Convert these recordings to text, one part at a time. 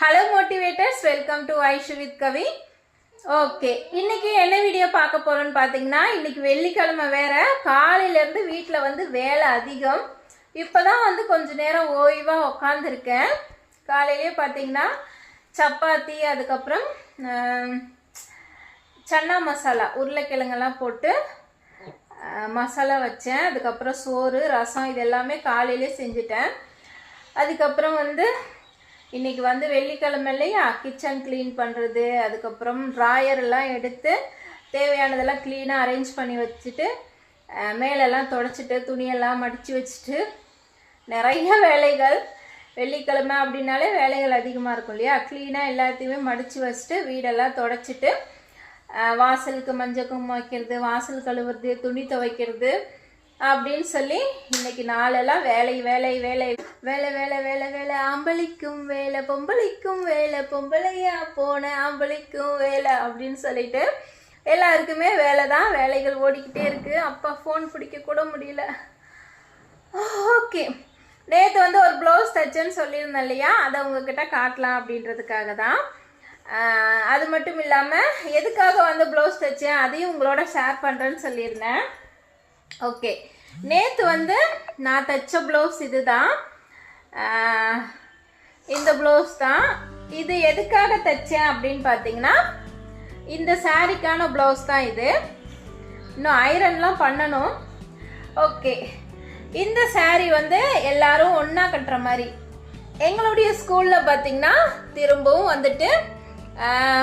Hello motivators welcome to Aishu with Kavi okay இன்னைக்கு என்ன video பார்க்க போறோம்னு பார்த்தீங்கன்னா இன்னைக்கு வெள்ளிக்கிழமை வேற. காலையிலேருந்து வீட்டில் வந்து வேலை அதிகம். இப்போதான் வந்து கொஞ்ச நேரம் ஓய்வாக உக்காந்துருக்கேன். காலையிலே பார்த்தீங்கன்னா சப்பாத்தி அதுக்கப்புறம் சன்னா மசாலா உருளைக்கிழங்கெல்லாம் போட்டு மசாலா வச்சேன். அதுக்கப்புறம் சோறு ரசம் இது எல்லாமே காலையிலே செஞ்சுட்டேன். அதுக்கப்புறம் வந்து இன்றைக்கி வந்து வெள்ளிக்கிழமை இல்லையா கிச்சன் க்ளீன் பண்ணுறது அதுக்கப்புறம் ட்ராயர் எல்லாம் எடுத்து தேவையானதெல்லாம் க்ளீனாக அரேஞ்ச் பண்ணி வச்சுட்டு மேலெல்லாம் தொடச்சிட்டு துணியெல்லாம் மடித்து வச்சுட்டு நிறைய வேலைகள். வெள்ளிக்கிழமை அப்படின்னாலே வேலைகள் அதிகமாக இருக்கும் இல்லையா? க்ளீனாக எல்லாத்தையுமே மடித்து வச்சுட்டு வீடெல்லாம் தொடச்சிட்டு வாசலுக்கு மஞ்சள் குங்குமம் வைக்கிறது வாசல் கழுவுறது துணி துவைக்கிறது அப்படின்னு சொல்லி இன்னைக்கு நாளெல்லாம் வேலை வேலை வேலை வேலை வேலை வேலை வேலை. ஆம்பளிக்கும் வேலை பொம்பளைக்கும் வேலை பொம்பளையா போன ஆம்பளிக்கும் வேலை அப்படின்னு சொல்லிட்டு எல்லாருக்குமே வேலை தான் வேலைகள் ஓடிக்கிட்டே இருக்கு. அப்பா ஃபோன் பிடிக்க கூட முடியல. ஓகே நேற்று வந்து ஒரு ப்ளவுஸ் தைச்சேன்னு சொல்லியிருந்தேன் இல்லையா? அதை உங்ககிட்ட காட்டலாம் அப்படின்றதுக்காக தான். அது மட்டும் இல்லாமல் எதுக்காக வந்து ப்ளவுஸ் தைச்சேன்? அதையும் உங்களோட ஷேர் பண்ணுறேன்னு சொல்லியிருந்தேன். ஓகே நேற்று வந்து நான் தைச்ச ப்ளவுஸ் இதுதான். தான் இந்த ப்ளவுஸ் தான். இது எதுக்காக தைச்சேன் அப்படின்னு பார்த்தீங்கன்னா இந்த சாரிக்கான ப்ளவுஸ் தான் இது. இன்னும் ஐரன்லாம் பண்ணணும். ஓகே இந்த சாரி வந்து எல்லாரும் ஒன்றா கட்டுற மாதிரி. எங்களுடைய ஸ்கூலில் பார்த்தீங்கன்னா திரும்பவும் வந்துட்டு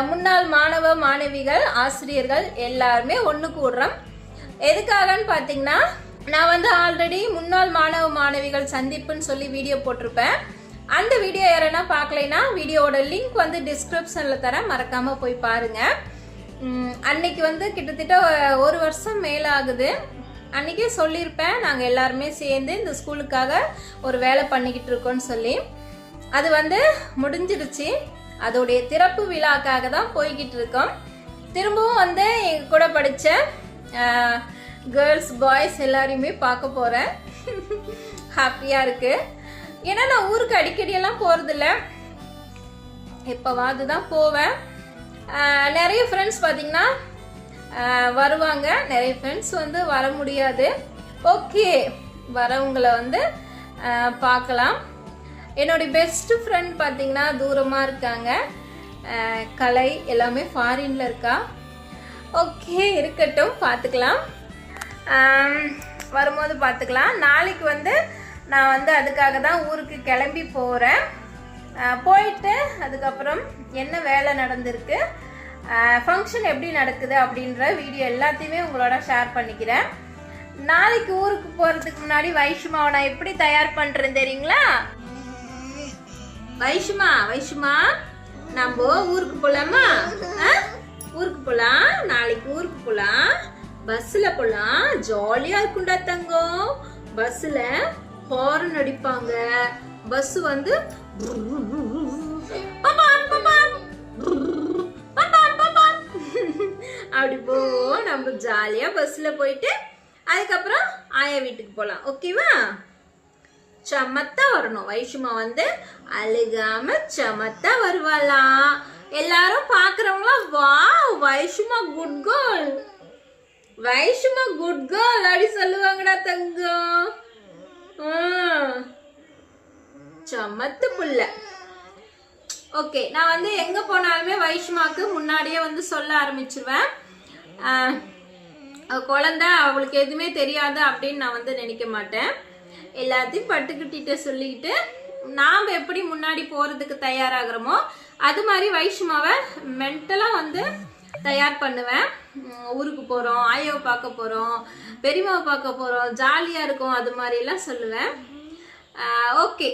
முன்னாள் மாணவ மாணவிகள் ஆசிரியர்கள் எல்லாருமே ஒன்று கூடுறோம். எதுக்காகன்னு பார்த்தீங்கன்னா நான் வந்து ஆல்ரெடி முன்னாள் மாணவ மாணவிகள் சந்திப்புன்னு சொல்லி வீடியோ போட்டிருப்பேன். அந்த வீடியோ யாரனா பார்க்கலைன்னா வீடியோவோட லிங்க் வந்து டிஸ்கிரிப்ஷனில் தரேன். மறக்காமல் போய் பாருங்கள் அன்னைக்கு வந்து கிட்டத்தட்ட ஒரு வருஷம் மேலாகுது. ஆகுது சொல்லியிருப்பேன் நாங்கள் எல்லாருமே சேர்ந்து இந்த ஸ்கூலுக்காக ஒரு வேலை பண்ணிக்கிட்டு இருக்கோம்னு சொல்லி. அது வந்து முடிஞ்சிடுச்சு. அதோடைய திறப்பு விழாக்காக தான் போய்கிட்டு இருக்கோம். திரும்பவும் வந்து எங்கள் கூட படித்த கேர்ள்ஸ் பாய்ஸ் எல்லாரையுமே பார்க்க போகிறேன் ஹாப்பியாக இருக்குது ஏன்னா நான் ஊருக்கு அடிக்கடியெல்லாம் போகிறதில்ல எப்போவாது தான் போவேன். நிறைய ஃப்ரெண்ட்ஸ் பார்த்தீங்கன்னா வருவாங்க. நிறைய ஃப்ரெண்ட்ஸ் வந்து வர முடியாது. ஓகே வரவங்களை வந்து பார்க்கலாம். என்னுடைய பெஸ்ட் ஃப்ரெண்ட் பார்த்தீங்கன்னா தூரமாக இருக்காங்க. கலை எல்லாமே ஃபாரின்ல இருக்கா. ஓகே இருக்கட்டும் பார்த்துக்கலாம். வரும்போது பார்த்துக்கலாம். நாளைக்கு வந்து நான் வந்து அதுக்காக தான் ஊருக்கு கிளம்பி போகிறேன் போயிட்டு அதுக்கப்புறம் என்ன வேலை நடந்திருக்கு ஃபங்க்ஷன் எப்படி நடக்குது அப்படின்ற வீடியோ எல்லாத்தையுமே உங்களோட ஷேர் பண்ணிக்கிறேன். நாளைக்கு ஊருக்கு போகிறதுக்கு முன்னாடி வைஷ்மாவை நான் எப்படி தயார் பண்ணுறேன் தெரியுங்களா? வைஷ்மா வைஷ்மா நம்ம ஊருக்கு போகலாமா ஆ? ஊருக்கு போலாம் நாளைக்கு ஊருக்கு போலாம். பஸ்ஸில் போகலாம் ஜாலியாக இருக்கும்டா தங்கம் பஸ்ஸில் ஹாரன் அடிப்பாங்க. பஸ் வந்து அப்படி போவோம் நம்ம ஜாலியாக பஸ்ஸில் போயிட்டு அதுக்கப்புறம் ஆயா வீட்டுக்கு போகலாம் ஓகேவா சமத்தா வரணும். வைஷுமா வந்து அழுகாம சமத்தா வருவாளாம். எல்லாரும் வாவ் வா good girl Vaishma good girl அப்படி சொல்லுவாங்கடா தங்கம். சமத்து புள்ள. ஓகே நான் வந்து எங்க போனாலுமே வைஷ்மாக்கு முன்னாடியே வந்து சொல்ல ஆரம்பிச்சிருவேன். குழந்த குழந்தை அவளுக்கு எதுவுமே தெரியாது அப்படின்னு நான் வந்து நினைக்க மாட்டேன். எல்லாத்தையும் பட்டுக்கிட்ட சொல்லிக்கிட்டு நாம் எப்படி முன்னாடி போகிறதுக்கு தயாராகிறோமோ அது மாதிரி வைஷ்மாவை மென்டலாக வந்து தயார் பண்ணுவேன். ஊருக்கு போகிறோம் ஆயோவை பார்க்க போகிறோம் பெரியமாவை பார்க்க போகிறோம் ஜாலியாக இருக்கும் அது மாதிரிலாம் சொல்லுவேன். ஓகே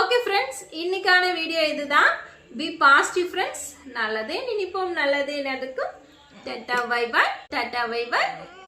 ஓகே ஃப்ரெண்ட்ஸ் இன்னைக்கான வீடியோ இதுதான். பி பாசிட்டிவ் ஃப்ரெண்ட்ஸ் நல்லதே நினைப்போம் நல்லதே நடக்கும். Tata bye bye tata bye bye